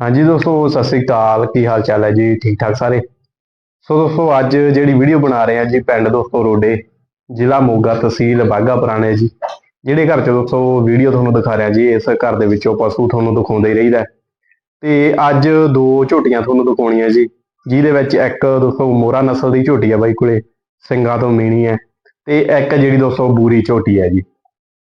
ਹਾਂਜੀ ਦੋਸਤੋ, ਸਤਿ ਸ੍ਰੀ ਅਕਾਲ। ਕੀ ਹਾਲ ਚਾਲ ਹੈ ਜੀ? ਠੀਕ ਠਾਕ ਸਾਰੇ? ਸੋ ਦੋਸਤੋ, ਅੱਜ ਜਿਹੜੀ ਵੀਡੀਓ ਬਣਾ ਰਹੇ ਆ ਜੀ ਪਿੰਡ ਦੋਸਤੋ ਰੋਡੇ, ਜ਼ਿਲ੍ਹਾ ਮੋਗਾ ਤਹਿਸੀਲ ਬਾਗਾ ਪੁਰਾਣੇ ਜੀ। ਜਿਹੜੇ ਘਰ ਚ ਦੋਸਤੋ ਵੀਡੀਓ ਤੁਹਾਨੂੰ ਦਿਖਾ ਰਿਹਾ ਜੀ, ਇਸ ਘਰ ਦੇ ਵਿੱਚੋਂ ਪਸ਼ੂ ਤੁਹਾਨੂੰ ਦਿਖਾਉਂਦਾ ਹੀ ਰਹੀਦਾ ਹੈ। ਤੇ ਅੱਜ ਦੋ ਝੋਟੀਆਂ ਤੁਹਾਨੂੰ ਦਿਖਾਉਣੀਆਂ ਜੀ, ਜਿਹਦੇ ਵਿੱਚ ਇੱਕ ਦੋਸਤੋ ਮੋਰਾ ਨਸਲ ਦੀ ਝੋਟੀ ਹੈ ਬਾਈ ਕੋਲੇ ਸਿੰਘਾਂ ਤੋਂ ਮੀਣੀ ਹੈ। ਤੇ ਇੱਕ ਜਿਹੜੀ ਦੋਸਤੋ ਬੂਰੀ ਝੋਟੀ ਹੈ ਜੀ।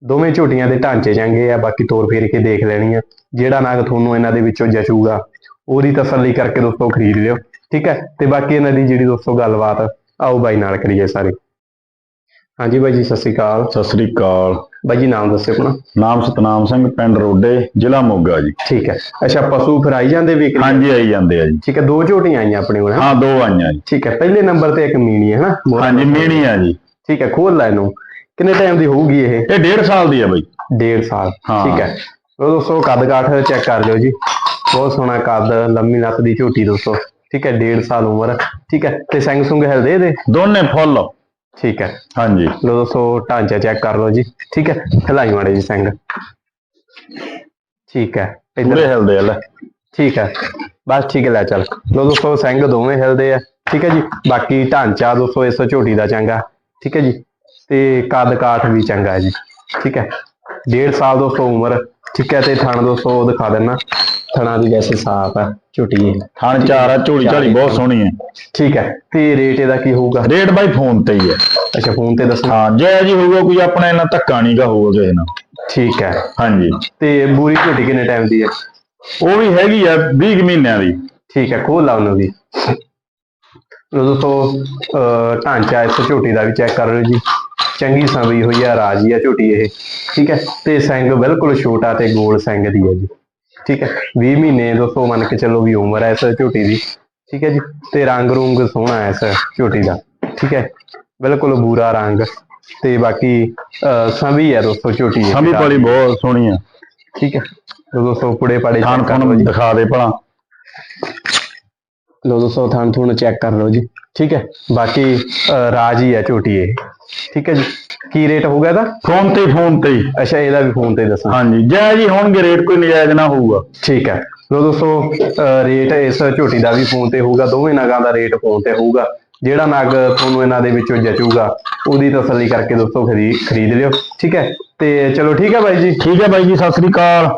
ਦੋਵੇਂ ਝੋਟੀਆਂ ਦੇ ਢਾਂਚੇ ਚੰਗੇ ਆ ਬਾਕੀ ਤੋਰ ਫੇਰ ਕੇ ਦੇਖ ਲੈਣੀ ਆ। ਜਿਹੜਾ ਨਾਗ ਤੁਹਾਨੂੰ ਇਹਨਾਂ ਦੇ ਵਿੱਚੋਂ ਜਚੂਗਾ ਉਹਦੀ ਤਸੱਲੀ ਕਰਕੇ ਦੋਸਤੋ ਖਰੀਦ ਲਿਓ ਠੀਕ ਹੈ ਤੇ ਬਾਕੀ ਇਹਨਾਂ ਦੀ ਜਿਹੜੀ ਦੋਸਤੋ ਗੱਲਬਾਤ ਆਓ ਬਾਈ ਨਾਲ ਕਰੀਏ ਸਾਰੇ। ਹਾਂਜੀ ਬਾਈ ਜੀ ਸਤਿ ਸ਼੍ਰੀ ਅਕਾਲ। ਸਤਿ ਸ੍ਰੀ ਅਕਾਲ। ਬਾਈ ਜੀ ਨਾਮ ਦੱਸਿਓ ਆਪਣਾ। ਨਾਮ ਸਤਨਾਮ ਸਿੰਘ ਪਿੰਡ ਰੋਡੇ ਜ਼ਿਲ੍ਹਾ ਮੋਗਾ ਜੀ। ਠੀਕ ਹੈ ਅੱਛਾ ਪਸ਼ੂ ਫਿਰ ਆਈ ਜਾਂਦੇ ਲਈ? ਹਾਂਜੀ ਆਈ ਜਾਂਦੇ ਆ ਜੀ। ਠੀਕ ਹੈ ਦੋ ਝੋਟੀਆਂ ਆਈਆਂ ਆਪਣੇ ਕੋਲ ਹੈਂ? ਦੋ ਆਈਆਂ ਜੀ। ਠੀਕ ਹੈ ਪਹਿਲੇ ਨੰਬਰ ਤੇ ਇੱਕ ਮੀਣੀ ਹੈ ਹਾਂਜੀ। ਮੀਣੀ ਆ ਜੀ। ਠੀਕ ਹੈ ਖੋਲ ਲੈ ਇਹਨੂੰ। ਕਿੰਨੇ ਟਾਈਮ ਦੀ ਹੋਊਗੀ ਇਹ? ਇਹ ਡੇਢ ਸਾਲ ਦੀ ਆ ਬਈ। ਡੇਢ ਸਾਲ ਹਾਂ। ਠੀਕ ਹੈ। ਉਹ ਦੋਸਤੋ ਕੱਦ ਕਾਠ ਚੈੱਕ ਕਰ ਲਿਓ ਜੀ। ਬਹੁਤ ਸੋਹਣਾ ਕੱਦ ਲੰਮੀ ਨੱਕ ਦੀ ਝੋਟੀ ਦੋਸਤੋ। ਠੀਕ ਹੈ ਡੇਢ ਸਾਲ ਉਮਰ ਠੀਕ ਹੈ। ਤੇ ਸੰਗ ਸੁੰਗ ਹਿਲਦੇ ਇਹਦੇ? ਦੋਨੇ ਫੁੱਲ। ਠੀਕ ਹੈ। ਹਾਂਜੀ। ਲੋ ਦੋਸਤੋ ਢਾਂਚਾ ਚੈੱਕ ਕਰ ਲਓ ਜੀ। ਠੀਕ ਹੈ ਹਿਲਾਈ ਮਾੜੇ ਜੀ ਸੰਗ ਠੀਕ ਹੈ ਪੂਰੇ ਇੱਧਰ ਹਿਲਦੇ ਆ ਲੈ। ਠੀਕ ਹੈ ਬਸ ਠੀਕ ਹੈ ਲੈ ਚੱਲ। ਲੋ ਦੋਸਤੋ ਸੰਗ ਦੋਵੇਂ ਹਿਲਦੇ ਆ। ਠੀਕ ਹੈ ਜੀ ਬਾਕੀ ਢਾਂਚਾ ਦੋਸਤੋ ਇਸ ਝੋਟੀ ਦਾ ਚੰਗਾ। ਠੀਕ ਹੈ ਜੀ ਤੇ ਕੱਦ ਕਾਠ ਵੀ ਚੰਗਾ ਹੈ ਜੀ ਠੀਕ ਹੈ। ਡੇਢ ਸਾਲ ਦੋਸਤੋ ਉਮਰ ਠੀਕ ਹੈ ਤੇ ਥਣ ਦੋਸਤੋ ਉਹ ਦਿਖਾ ਦੇਣਾ ਥਣਾ ਦੀ ਵੈਸੇ ਸਾਫ਼ ਹੈ ਝੋਟੀ ਇਹ ਥਣ ਚਾਰ ਆ ਝੋਲੀ ਝਾਲੀ ਬਹੁਤ ਸੋਹਣੀ ਹੈ। ਠੀਕ ਹੈ ਤੇ ਰੇਟ ਇਹਦਾ ਕੀ ਹੋਊਗਾ? ਰੇਟ ਬਾਈ ਫੋਨ ਤੇ ਹੀ ਹੈ। ਅੱਛਾ ਫੋਨ ਤੇ ਦੱਸਣਾ ਹਾਂ ਜੈ ਜੀ ਹੋਊਗਾ ਕੋਈ ਆਪਣੇ ਇਹਨਾਂ ਧੱਕਾ ਨਹੀਂਗਾ ਹੋਊਗਾ ਕਿਸੇ ਨਾਲ। ਠੀਕ ਹੈ। ਹਾਂਜੀ। ਤੇ ਬੂਰੀ ਝੋਟੀ ਕਿੰਨੇ ਟਾਈਮ ਦੀ ਹੈ? ਉਹ ਵੀ ਹੈਗੀ ਆ 20 ਕੁ ਮਹੀਨਿਆਂ ਦੀ। ਠੀਕ ਹੈ ਖੋਲ ਲਾ ਉਹਨੂੰ ਵੀ। ਲੋ ਦੋਸਤੋ ਢਾਂਚਾ ਇਸ ਝੋਟੀ ਦਾ ਵੀ ਚੈੱਕ ਕਰ ਲਓ ਜੀ। ਚੰਗੀ ਸੰਭੀ ਹੋਈ ਆ ਰਾਜੀ ਆ ਝੋਟੀ ਇਹ ਠੀਕ ਹੈ? ਤੇ ਸਿੰਘ ਬਿਲਕੁਲ ਛੋਟਾ ਤੇ ਗੋਲ ਸਿੰਘ ਦੀ ਹੈ ਜੀ ਠੀਕ ਹੈ? 20 ਮਹੀਨੇ ਦੋਸਤੋ ਮੰਨ ਕੇ ਚੱਲੋ ਵੀ ਉਮਰ ਹੈ ਇਸ ਝੋਟੀ ਦੀ ਠੀਕ ਹੈ ਜੀ? ਤੇ ਰੰਗ ਰੂੰਗ ਸੋਹਣਾ ਹੈ ਇਸ ਝੋਟੀ ਦਾ ਠੀਕ ਹੈ? ਬਿਲਕੁਲ ਬੂਰਾ ਰੰਗ ਤੇ ਬਾਕੀ ਸੰਭੀ ਹੈ ਦੋਸਤੋ ਝੋਟੀ ਸਮੀ ਪਾਲੀ ਬਹੁਤ ਸੋਹਣੀ ਆ। ਠੀਕ ਹੈ? ਦੋਸਤੋ ਪੁੜੇ ਪਾੜੇ ਜੀ ਦਿਖਾ ਦੇ ਭਲਾ। ਲੋ ਦੋਸਤੋ ਥਣ ਥੁਣ ਚੈੱਕ ਕਰ ਲਓ ਜੀ। ਠੀਕ ਹੈ? ਬਾਕੀ ਰਾਜ ਹੀ ਹੈ ਝੋਟੀ ਇਹ। ਠੀਕ ਹੈ ਜੀ? ਕੀ ਰੇਟ ਹੋਊਗਾ ਇਹਦਾ? ਫੋਨ ਤੇ ਫੋਨ ਤੇ ਅੱਛਾ ਇਹਦਾ ਵੀ ਫੋਨ ਤੇ ਦੱਸਾਂ। ਹਾਂਜੀ ਜੈ ਜੀ ਹੋਣਗੇ ਰੇਟ ਕੋਈ ਨਜਾਇਜ਼ ਨਾ ਹੋਊਗਾ। ਠੀਕ ਹੈ। ਲੋ ਦੋਸਤੋ ਰੇਟ ਇਸ ਝੋਟੀ ਦਾ ਵੀ ਫੋਨ ਤੇ ਹੋਊਗਾ ਦੋਵੇਂ ਨਗਾਂ ਦਾ ਰੇਟ ਫੋਨ ਤੇ ਹੋਊਗਾ। ਜਿਹੜਾ ਨਗ ਤੁਹਾਨੂੰ ਇਹਨਾਂ ਦੇ ਵਿੱਚੋਂ ਜਚੂਗਾ ਉਹਦੀ ਤਸੱਲੀ ਕਰਕੇ ਦੋਸਤੋ ਖਰੀਦ ਖਰੀਦ ਲਿਓ। ਠੀਕ ਹੈ? ਤੇ ਚਲੋ ਠੀਕ ਹੈ ਬਾਈ ਜੀ। ਠੀਕ ਹੈ ਬਾਈ ਜੀ ਸਤਿ ਸ੍ਰੀ ਅਕਾਲ।